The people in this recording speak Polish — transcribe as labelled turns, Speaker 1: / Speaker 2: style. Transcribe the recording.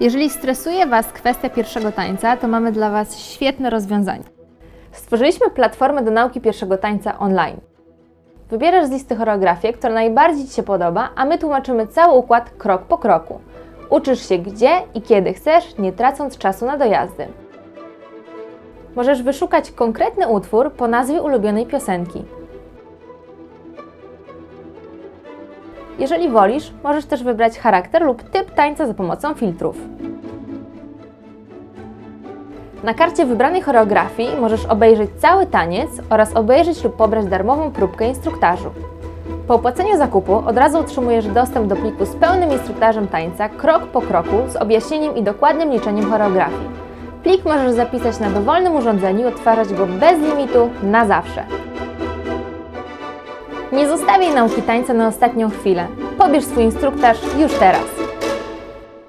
Speaker 1: Jeżeli stresuje Was kwestia pierwszego tańca, to mamy dla Was świetne rozwiązanie. Stworzyliśmy platformę do nauki pierwszego tańca online. Wybierasz z listy choreografię, która najbardziej Ci się podoba, a my tłumaczymy cały układ krok po kroku. Uczysz się gdzie i kiedy chcesz, nie tracąc czasu na dojazdy. Możesz wyszukać konkretny utwór po nazwie ulubionej piosenki. Jeżeli wolisz, możesz też wybrać charakter lub typ tańca za pomocą filtrów. Na karcie wybranej choreografii możesz obejrzeć cały taniec oraz obejrzeć lub pobrać darmową próbkę instruktażu. Po opłaceniu zakupu od razu otrzymujesz dostęp do pliku z pełnym instruktażem tańca krok po kroku z objaśnieniem i dokładnym liczeniem choreografii. Plik możesz zapisać na dowolnym urządzeniu i odtwarzać go bez limitu na zawsze. Nie zostawiaj nauki tańca na ostatnią chwilę. Pobierz swój instruktaż już teraz.